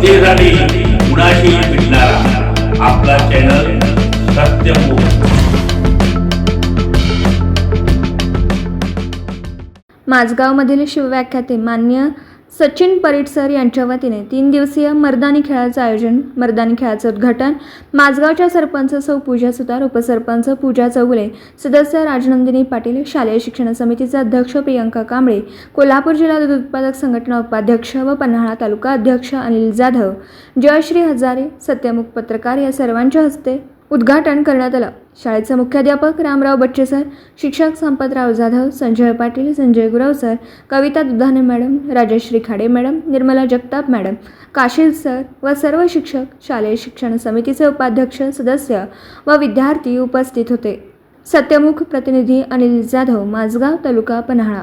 जनतेसाठी कुणाशी भेटणारा आपला चॅनल सत्यमुख माझगावमधील शिवव्याख्याते मान्य सचिन परीट सर यांच्या वतीने तीन दिवसीय मर्दानी खेळाचं आयोजन मर्दानी खेळाचं उद्घाटन माझगावच्या सरपंच सौ पूजा सुतार उपसरपंच पूजा चौगुले सदस्य राजनंदिनी पाटील शालेय शिक्षण समितीचे अध्यक्ष प्रियंका कांबळे कोल्हापूर जिल्हा दूध उत्पादक संघटना उपाध्यक्ष व पन्हाळा तालुका अध्यक्ष अनिल जाधव. जयश्री हजारे सत्यमुख पत्रकार या सर्वांच्या हस्ते उद्घाटन करण्यात आलं. शाळेचे मुख्याध्यापक रामराव बच्चे सर शिक्षक Sampatrao Jadhav Sanjay Patil Sanjay Gurav sir Kavita Dudhane madam Rajashree Khade madam Nirmala Jagtap madam Kashil sir व सर्व शिक्षक शालेय शिक्षण समितीचे उपाध्यक्ष सदस्य व विद्यार्थी उपस्थित होते. सत्यमुख प्रतिनिधी अनिल जाधव माझगाव तालुका पन्हाळा.